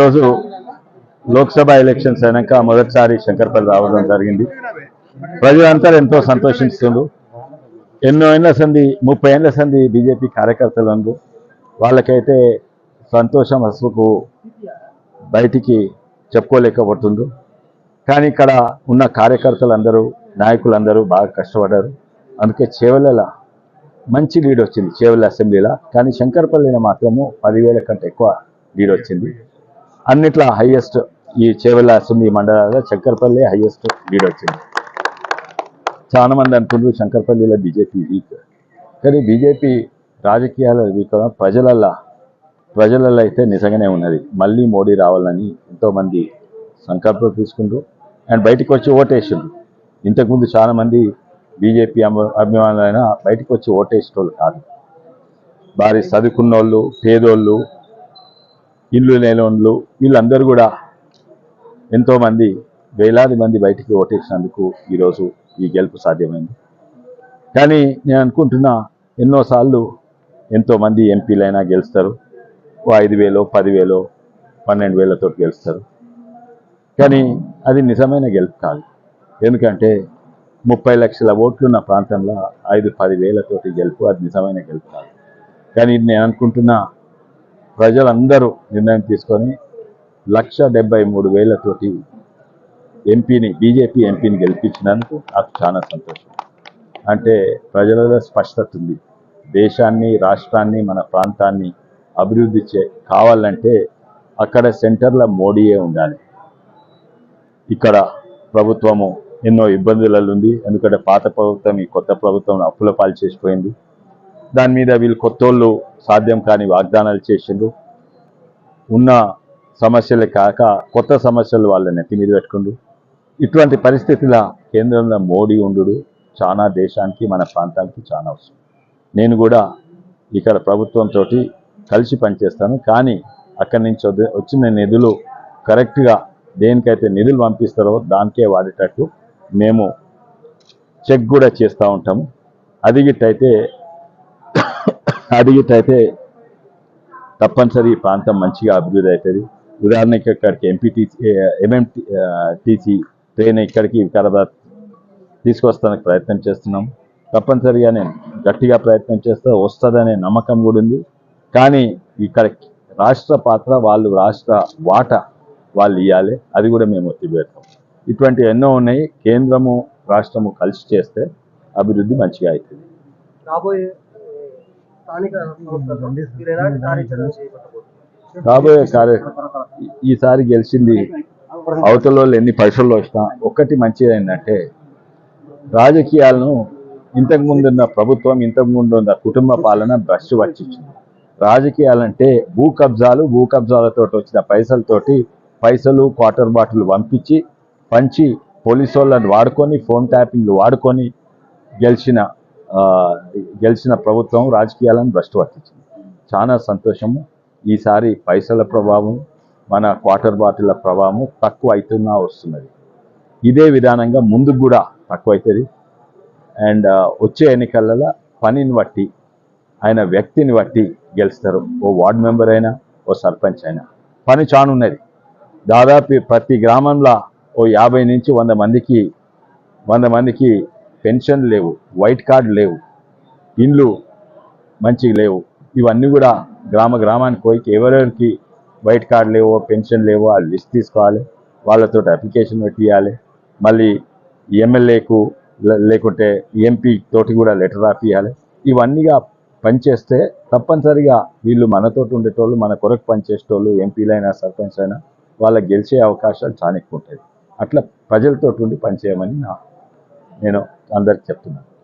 ఈరోజు లోక్సభ ఎలక్షన్స్ అయినాక మొదటిసారి శంకర్పల్లి రావడం జరిగింది. ప్రజలంతా ఎంతో సంతోషిస్తుండ్రు. ఎన్నో ఏళ్ళ సంది ముప్పై ఏళ్ళ సంది బీజేపీ కార్యకర్తలు అందు వాళ్ళకైతే సంతోషం అసలుకు బయటికి చెప్పుకోలేకపోతుండ్రు. కానీ ఇక్కడ ఉన్న కార్యకర్తలందరూ నాయకులందరూ బాగా కష్టపడ్డారు. అందుకే చేవెళ్ళ మంచి లీడ్ వచ్చింది చేవల అసెంబ్లీలో. కానీ శంకర్పల్లిలో మాత్రము పదివేల కంటే ఎక్కువ లీడ్ వచ్చింది. అన్నిట్లో హైయెస్ట్ ఈ చేవెళ్ళ అసెంబ్లీ మండలాల్లో శంకర్పల్లి హైయెస్ట్ లీడ్ వచ్చింది. చాలా మంది అనుకుంటారు శంకర్పల్లిలో బీజేపీ వీక్ కానీ బీజేపీ రాజకీయాల వీక్ ప్రజలల్లా ప్రజలలో అయితే నిజంగానే ఉన్నది. మళ్ళీ మోడీ రావాలని ఎంతోమంది సంకల్పం తీసుకుంటూ అండ్ బయటకు వచ్చి ఓటేసిండ్రు. ఇంతకుముందు చాలామంది బీజేపీ అభిమానులైనా బయటకు వచ్చి ఓటేసేటోళ్ళు కాదు. వారి చదువుకున్నోళ్ళు పేదోళ్ళు ఇల్లు లేనోళ్ళు వీళ్ళందరూ కూడా ఎంతోమంది వేలాది మంది బయటికి ఓటేసినందుకు ఈరోజు ఈ గెలుపు సాధ్యమైంది. కానీ నేను అనుకుంటున్నా ఎన్నోసార్లు ఎంతోమంది ఎంపీలైనా గెలుస్తారు. ఓ ఐదు వేలో పదివేలో పన్నెండు వేలతో గెలుస్తారు. కానీ అది నిజమైన గెలుపు కాదు. ఎందుకంటే ముప్పై లక్షల ఓట్లున్న ప్రాంతంలో ఐదు పది వేలతోటి గెలుపు అది నిజమైన గెలుపు కాదు. కానీ నేను అనుకుంటున్నా ప్రజలందరూ నిర్ణయం తీసుకొని లక్ష డెబ్బై మూడు వేలతోటి ఎంపీని బీజేపీ ఎంపీని గెలిపించినందుకు నాకు చాలా సంతోషం. అంటే ప్రజలలో స్పష్టత ఉంది. దేశాన్ని రాష్ట్రాన్ని మన ప్రాంతాన్ని అభివృద్ధి చే కావాలంటే అక్కడ సెంటర్లో మోడీయే ఉండాలి. ఇక్కడ ప్రభుత్వము ఎన్నో ఇబ్బందులలో ఉంది. ఎందుకంటే పాత ప్రభుత్వం ఈ కొత్త ప్రభుత్వం అప్పుల పాలు చేసిపోయింది. దాని మీద వీళ్ళు కొత్తోళ్ళు సాధ్యం కాని వాగ్దానాలు చేసిండ్రు. ఉన్న సమస్యలే కాక కొత్త సమస్యలు వాళ్ళ నెత్తి మీద పెట్టుకుండు ఇటువంటి పరిస్థితుల కేంద్రంలో మోడీ ఉండు చాలా దేశానికి మన ప్రాంతానికి చాలా అవసరం. నేను కూడా ఇక్కడ ప్రభుత్వంతో కలిసి పనిచేస్తాను. కానీ అక్కడి నుంచి వచ్చిన నిధులు కరెక్ట్గా దేనికైతే నిధులు పంపిస్తారో దానికే వాడేటట్టు మేము చెక్ కూడా చేస్తూ ఉంటాము. అది గిట్టయితే అడిగిట్ అయితే తప్పనిసరి ఈ ప్రాంతం మంచిగా అభివృద్ధి అవుతుంది. ఉదాహరణకి ఇక్కడికి ఎంపీటీసీ ఎంఎంటీసీ ట్రైన్ ఇక్కడికి వికారాబాద్ తీసుకొస్తానికి ప్రయత్నం చేస్తున్నాం. తప్పనిసరిగా నేను గట్టిగా ప్రయత్నం చేస్తే వస్తుందనే నమ్మకం కూడా ఉంది. కానీ ఇక్కడ రాష్ట్ర పాత్ర వాళ్ళు రాష్ట్ర వాటా వాళ్ళు ఇవ్వాలి అది కూడా మేము ఒత్తిపెడతాం ఇటువంటి ఎన్నో ఉన్నాయి. కేంద్రము రాష్ట్రము కలిసి చేస్తే అభివృద్ధి మంచిగా అవుతుంది. రాబోయే స్థానిక సంస్థల్లో మీరు ఎలాంటి కార్యాచరణ చేపట్టబోతున్నారు రాబోయే కార్య ఈసారి గెలిచింది అవతల వాళ్ళు ఎన్ని పైసలు వచ్చినా ఒక్కటి మంచిది ఏంటంటే రాజకీయాలను ఇంతకు ముందు ఉన్న ప్రభుత్వం ఇంతకు ముందు ఉన్న కుటుంబ పాలన భ్రష్టు పట్టించింది. రాజకీయాలంటే భూ కబ్జాలు భూ కబ్జాలతో వచ్చిన పైసలతోటి పైసలు క్వార్టర్ బాటిల్ పంపించి పంచి పోలీసు వాళ్ళని వాడుకొని ఫోన్ ట్యాపింగ్లు వాడుకొని గెలిచిన గెలిచిన ప్రభుత్వం రాజకీయాలను భ్రష్టు పట్టించింది చాలా సంతోషము. ఈసారి పైసల ప్రభావం మన క్వార్టర్ బాటిల్ల ప్రభావం తక్కువ అవుతున్నా వస్తున్నది. ఇదే విధానంగా ముందు కూడా తక్కువ అవుతుంది అండ్ వచ్చే ఎన్నికలలో పనిని బట్టి ఆయన వ్యక్తిని బట్టి గెలుస్తారు. ఓ వార్డ్ మెంబర్ అయినా ఓ సర్పంచ్ అయినా. పని చానున్నది. దాదాపు ప్రతి గ్రామంలో ఓ యాభై నుంచి వంద మందికి వంద మందికి పెన్షన్ లేవు వైట్ కార్డు లేవు ఇండ్లు మంచిగా లేవు. ఇవన్నీ కూడా గ్రామ గ్రామానికి పోయి ఎవరెవరికి వైట్ కార్డు లేవో పెన్షన్ లేవో ఆ లిస్ట్ తీసుకోవాలి. వాళ్ళతో అప్లికేషన్ పెట్టియాలి. మళ్ళీ ఎమ్మెల్యేకు లేకుంటే ఎంపీ తోటి కూడా లెటర్ రాపియాలి. ఇవన్నీగా పనిచేస్తే తప్పనిసరిగా వీళ్ళు మనతోటి ఉండేటోళ్ళు మన కొరకు పనిచేసేటోళ్ళు ఎంపీలైనా సర్పంచ్ అయినా వాళ్ళకి గెలిచే అవకాశాలు చాలా ఎక్కువ ఉంటాయి. అట్లా ప్రజలతో ఉండి పనిచేయమని నా నేను అందరికి చెప్తున్నాను.